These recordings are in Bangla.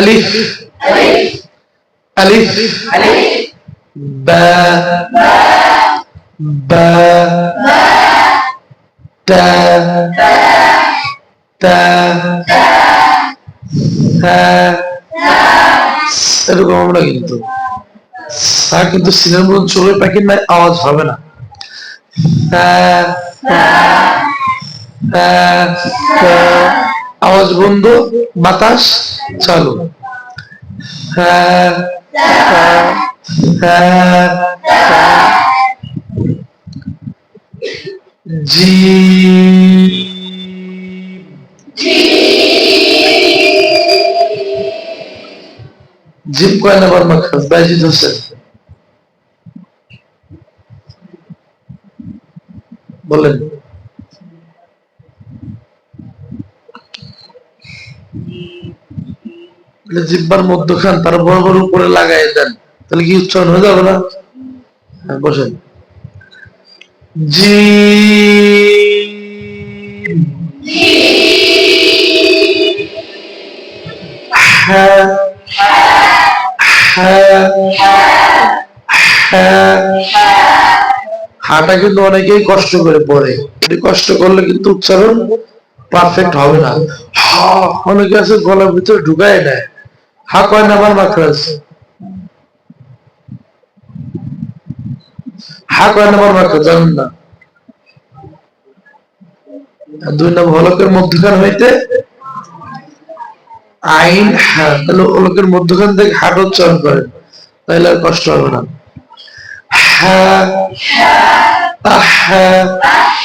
আলিফ। আলিফ। বা। বা। তা। তা। সা এরকম আমরা কিন্তু। সা কিন্তু সিনের মধ্যে চোখের পাখির নাই আওয়াজ হবে না। সা সা সা আওয়াজ বন্ধ বাতাস চালু। হ্যাঁ জি জিম কয় নাম্বার মাখাস বাইজিদ হোসেন। বলেন। জিব্বার মধ্যখান তার বরাবর উপরে লাগাই দেন তাহলে কি উচ্চারণ হয়ে যাবে না? হ্যাঁ, বসেন। জি হ্যাঁ হাটা কিন্তু অনেকেই কষ্ট করে পড়ে। কষ্ট করলে কিন্তু উচ্চারণ পারফেক্ট হবে না। অনেকে আছে গলার ভিতরে ঢুকায় নেয়। হা কয় নাম্বার মাখরাজ হা কয় নাম্বার মাখরাজ জানেন না। দুই নম্বর, হলকের মধ্যখান হইতে আইন হা তাহলে হলকের মধ্যখান থেকে হাট উচ্চারণ করেন তাহলে আর কষ্ট হবে না। হা আহা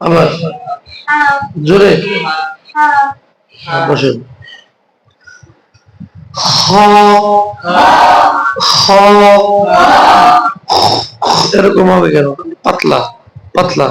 আবার জোরে। এরকম হবে কেন? পাতলা পাতলা।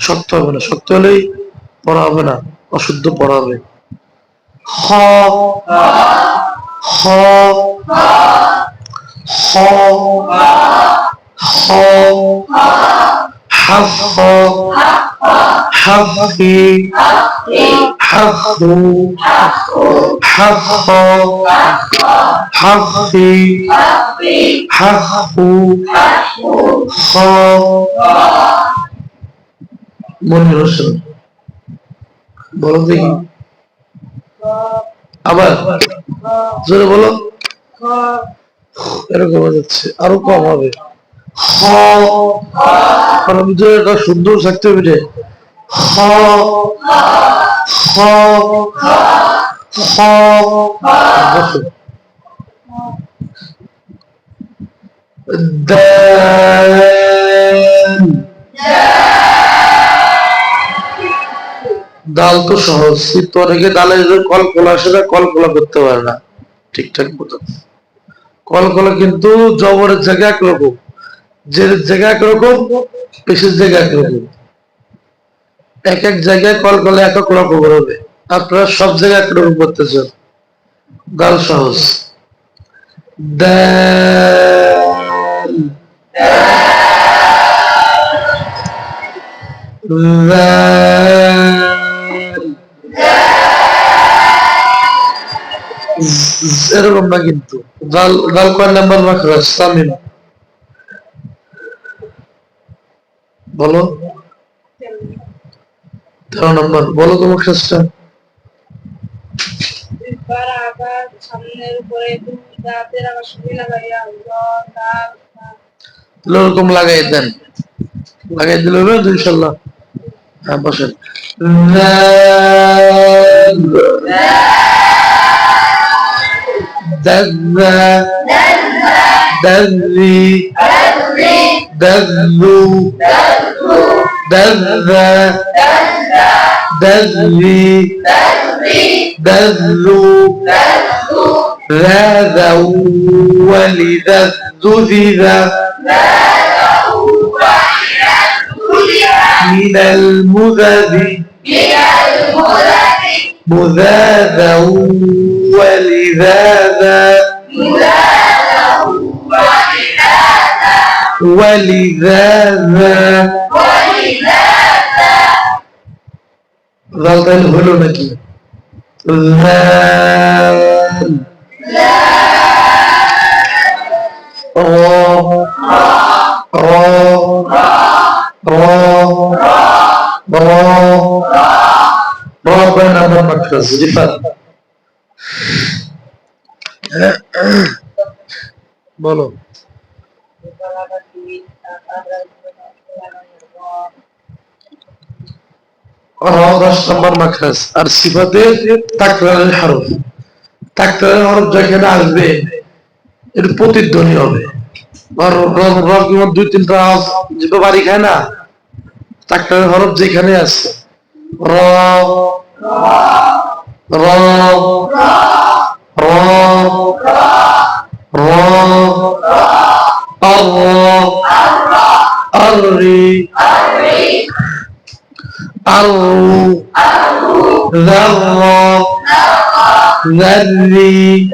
শক্ত হবে না। শক্ত হলেই পড়া হবে না। অশুদ্ধ পড়া হবে। খ حف حفي حفو حف حفي حفو خ মনির হোসেন বলো দেখি আবার জোরে বলো এরকম হয়ে যাচ্ছে আরো কম হবে কারণ ভিতরে একটা সুন্দর ডাল তো সহজ। কিন্তু অনেকে ডালে কল কোলা সেটা কল কোলা করতে পারে না। ঠিকঠাক মতো কল কোলা কিন্তু জবরের জায়গায় একরকম জায়গা একরকম পেশের জায়গা একরকম এক এক জায়গায় কল এক এক রকম হবে। আপনারা সব জায়গায় একরকম ডাল সহজ। এরকম না কিন্তু। ডাল ডাল কয় নাম্বার মাখরাজ? সামিম বলো। তেরো নম্বর বলো তোমার কাজটা। ওরকম লাগাই দেন। লাগাই দিল ইনশাল্লাহ হ্যাঁ বসেন। দাদা بري برو برا بري برو ذا ولذا ذذذا من المذذ مذاذا ولذاذا ولذاذا. ولذاذا ظل হলো নাকি ذال ذال وهو دش نمبر مكرز যেখানে আসবে, এর প্রতিধ্বনি হবে। দুই তিনটা আওয়াজ যেটা বাড়ি খায় না তাকরারের হরফ যেখানে আছে। র র র র আর আররি الرو ذرة ذري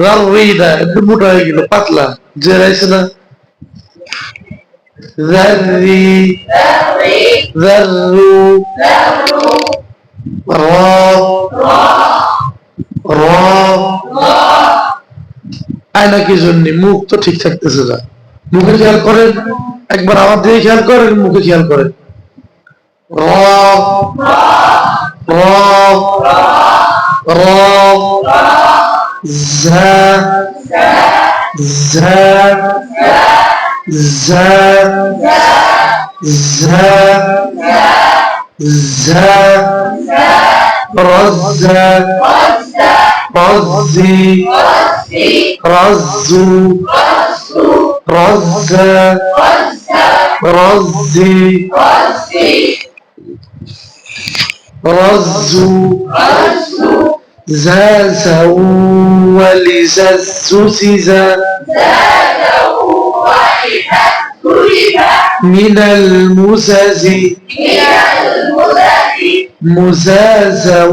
ذري ده একটু মোটা হয়ে গেল পাতলা জেরাইছে না ذري ذرو را را আয়না কি জন্য মুখ তো ঠিক থাকতেছে না মুখে খেয়াল করেন একবার আমার দিকে খেয়াল করেন মুখে খেয়াল করেন র র رزي. رزو. رزا. رزي. رزو. زازا ولززو سيزا من المزز. مزازا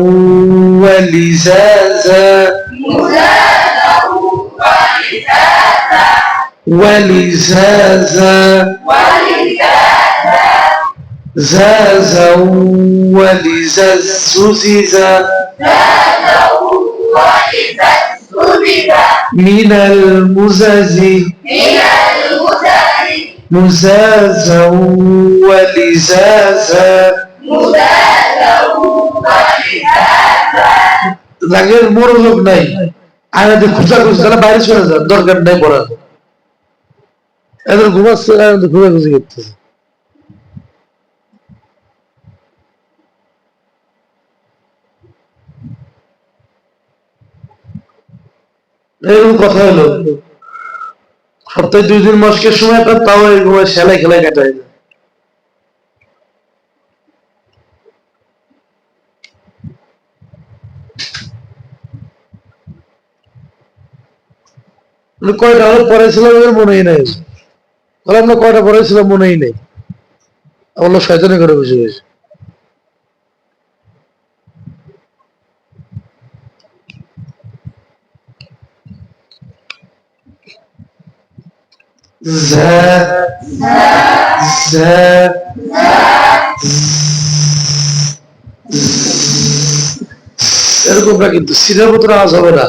ولزازا. مزازا ولزازا. ولزازا ولزازا زازا ولزز زززا زازا ولزز من المزاز من المزاز مزازا ولزازا. مزازا রাগের বাইরে চলে দরকার নাই পড়ার। এদের ঘুমাচ্ছে করতেছে। এরকম কথা হলো। সপ্তাহে দুই দিন মাসকের সময় তাও এরকম সেলাই খেলায় কাটায় কয়টা হলো পড়াইছিলাম মনেই নাই। বলে আমরা কয়টা পড়াইছিলাম মনেই নেই। বলল শয়তানি করে বসে গেছে এরকমটা কিন্তু সিনের মতো আওয়াজ হবে না।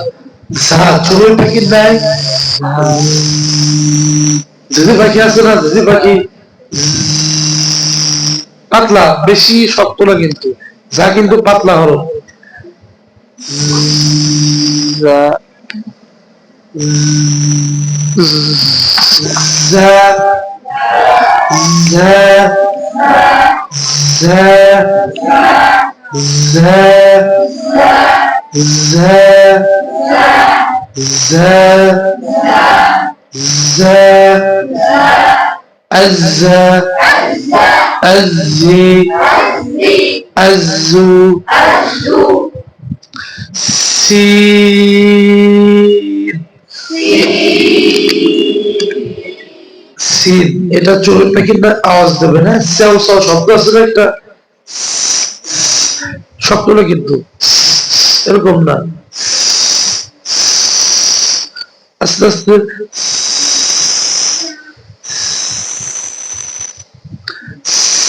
যা চড়ুই পাখির নাই। যদি পাখি আছে না, যদি পাখি পাতলা, বেশি শক্ত না কিন্তু। যা কিন্তু পাতলা হলো। যা। ز ز الز الزي الزو سين সিন এটা চলবে কিন্তু আওয়াজ দেবে না সেও সাও শব্দ আছে না একটা শব্দটা কিন্তু এরকম না আস্তে আস্তে।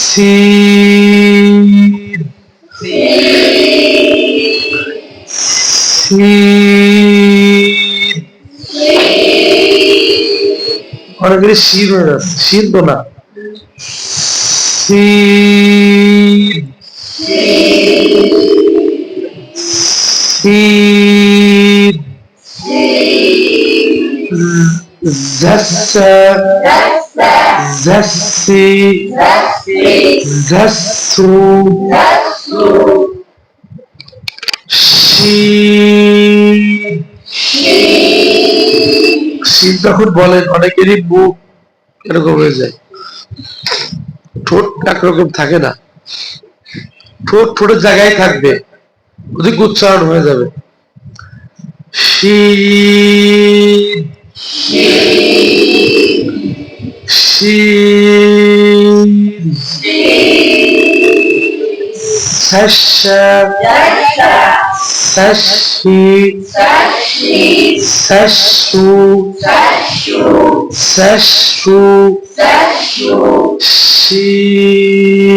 সিন শীত অনেকের শীত হয়ে যাচ্ছে। শীত তো না। শীত। শীত। শীত যখন বলেন, অনেকেরই মুখ এরকম হয়ে যায়। ঠোঁট একরকম থাকে না। ঠোঁট ঠোঁটের জায়গায় থাকবে। অধিক উচ্চারণ হয়ে যাবে। শীত Şiir. Şiir. Şiir. Seşşe. Seşşi. Seşşi. Seşşu. Seşşu. Seşşu. Seşşu. Şiir.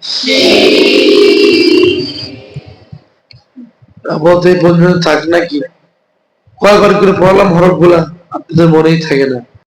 Şiir. Bravo, bu bölümün takına gir. কয়েকবার করে পড়ালাম হরফগুলা আপনাদের মনেই থাকে না।